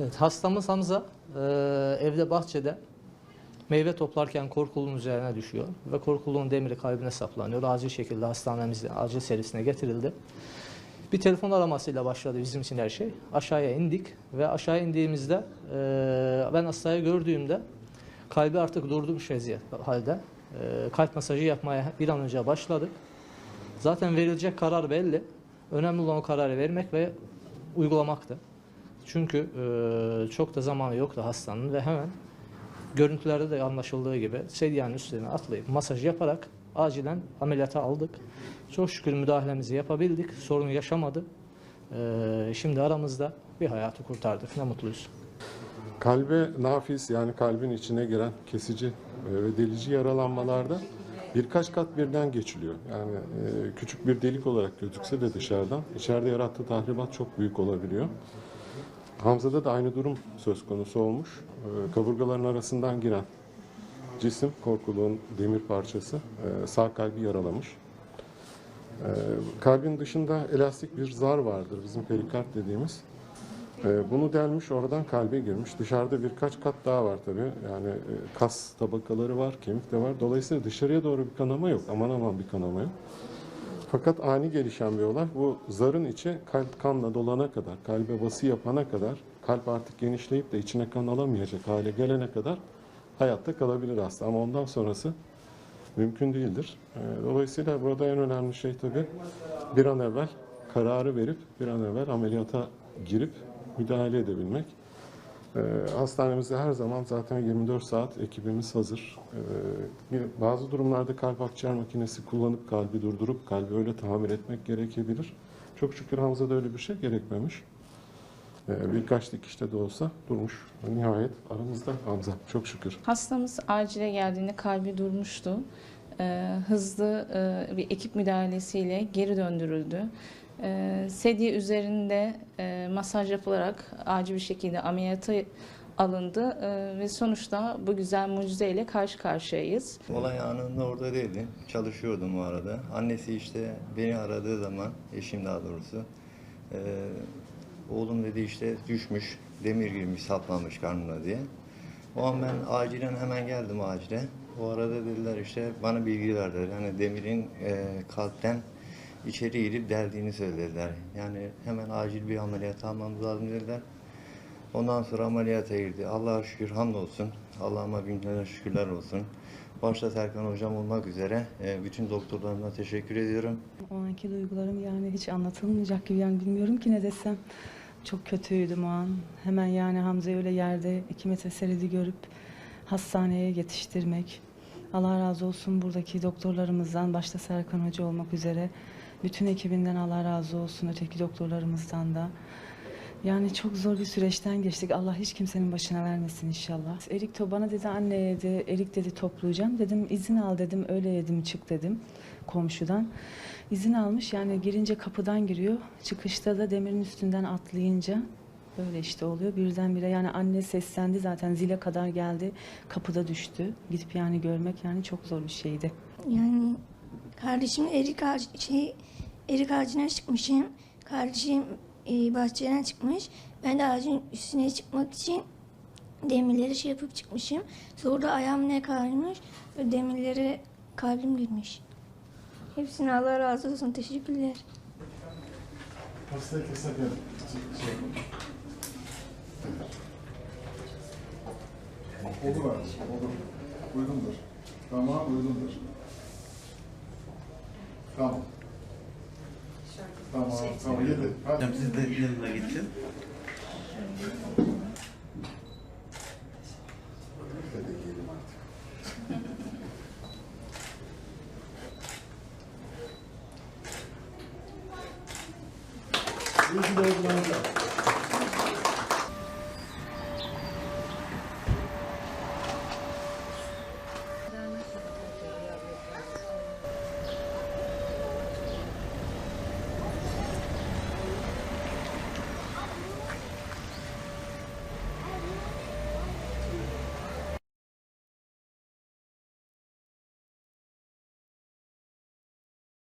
Evet, hastamız Hamza e, evde bahçede meyve toplarken korkulun üzerine düşüyor ve korkulun demiri kalbine saplanıyor. Acil şekilde hastanemizde acil servisine getirildi. Bir telefon aramasıyla başladı bizim için her şey. Aşağıya indik ve aşağı indiğimizde e, ben hastayı gördüğümde kalbi artık durmuş vaziyet halde. E, kalp masajı yapmaya bir an önce başladık. Zaten verilecek karar belli. Önemli olan o kararı vermek ve uygulamaktı. Çünkü e, çok da zamanı yoktu hastanın ve hemen görüntülerde de anlaşıldığı gibi sedyenin üstüne atlayıp masaj yaparak acilen ameliyata aldık. Çok şükür müdahalemizi yapabildik. Sorun yaşamadı. E, şimdi aramızda bir hayatı kurtardık. Ne mutluyuz. Kalbe nafis yani kalbin içine giren kesici ve delici yaralanmalarda birkaç kat birden geçiliyor. Yani küçük bir delik olarak gözükse de dışarıdan içeride yarattığı tahribat çok büyük olabiliyor. Hamza'da da aynı durum söz konusu olmuş. E, Kaburgaların arasından giren cisim korkuluğun demir parçası e, sağ kalbi yaralamış. E, Kalbin dışında elastik bir zar vardır bizim perikard dediğimiz. Ee, Bunu delmiş oradan kalbe girmiş. Dışarıda birkaç kat daha var tabii. Yani e, kas tabakaları var, kemik de var. Dolayısıyla dışarıya doğru bir kanama yok. Aman aman bir kanama yok. Fakat ani gelişen bir olay. Bu zarın içi kalp kanla dolana kadar, kalbe bası yapana kadar, kalp artık genişleyip de içine kan alamayacak hale gelene kadar hayatta kalabilir hasta. Ama ondan sonrası mümkün değildir. Ee, Dolayısıyla burada en önemli şey tabii bir an evvel kararı verip bir an evvel ameliyata girip müdahale edebilmek. Ee, hastanemizde her zaman zaten 24 saat ekibimiz hazır. Ee, bazı durumlarda kalp akciğer makinesi kullanıp kalbi durdurup kalbi öyle tamir etmek gerekebilir. Çok şükür Hamza'da öyle bir şey gerekmemiş. Ee, birkaç dikişte de olsa durmuş. Nihayet aramızda Hamza. Çok şükür. Hastamız acile geldiğinde kalbi durmuştu. Ee, hızlı e, bir ekip müdahalesiyle geri döndürüldü. Ee, sedye üzerinde e, masaj yapılarak acil bir şekilde ameliyata alındı Ee, ve sonuçta bu güzel mucizeyle karşı karşıyayız. Olay anında orada değildim. Çalışıyordum o arada. Annesi işte beni aradığı zaman, eşim daha doğrusu, eee, oğlum dedi işte düşmüş, demir girmiş, saplanmış karnına diye. O an ben acilen hemen geldim acile. O arada dediler işte bana bilgi verdiler. Hani demirin eee, kalpten içeri girip deldiğini söylediler. Yani hemen acil bir ameliyat almamız lazım dediler. Ondan sonra ameliyata girdi. Allah'a şükür hamdolsun. Allah'ıma bin kere şükürler olsun. Başta Serkan hocam olmak üzere e, bütün doktorlarıma teşekkür ediyorum. O anki duygularım yani hiç anlatılmayacak gibi yani bilmiyorum ki ne desem. Çok kötüydüm o an. Hemen yani Hamza'yı öyle yerde iki metre seridi görüp hastaneye yetiştirmek. Allah razı olsun buradaki doktorlarımızdan başta Serkan Hoca olmak üzere bütün ekibinden Allah razı olsun öteki doktorlarımızdan da. Yani çok zor bir süreçten geçtik. Allah hiç kimsenin başına vermesin inşallah. Erik to bana dedi anne dedi, Erik dedi toplayacağım. Dedim izin al dedim, öyle yedim çık dedim komşudan. İzin almış yani girince kapıdan giriyor. Çıkışta da demirin üstünden atlayınca böyle işte oluyor. Birdenbire yani anne seslendi zaten zile kadar geldi. Kapıda düştü. Gidip yani görmek yani çok zor bir şeydi. Yani kardeşim erik ağacı, şey, erik ağacına çıkmışım. Kardeşim e, bahçeden çıkmış. Ben de ağacın üstüne çıkmak için demirleri şey yapıp çıkmışım. Sonra ayağım ne kaymış demirlere kalbim girmiş. Hepsine Allah razı olsun. Teşekkürler. Hastayı keserken şey Olur abi, olur. Uygundur. Tamam, uygundur. Tamam. Tamam, tamam, yedi. Hadi. Siz de yanına geçin. Thank you.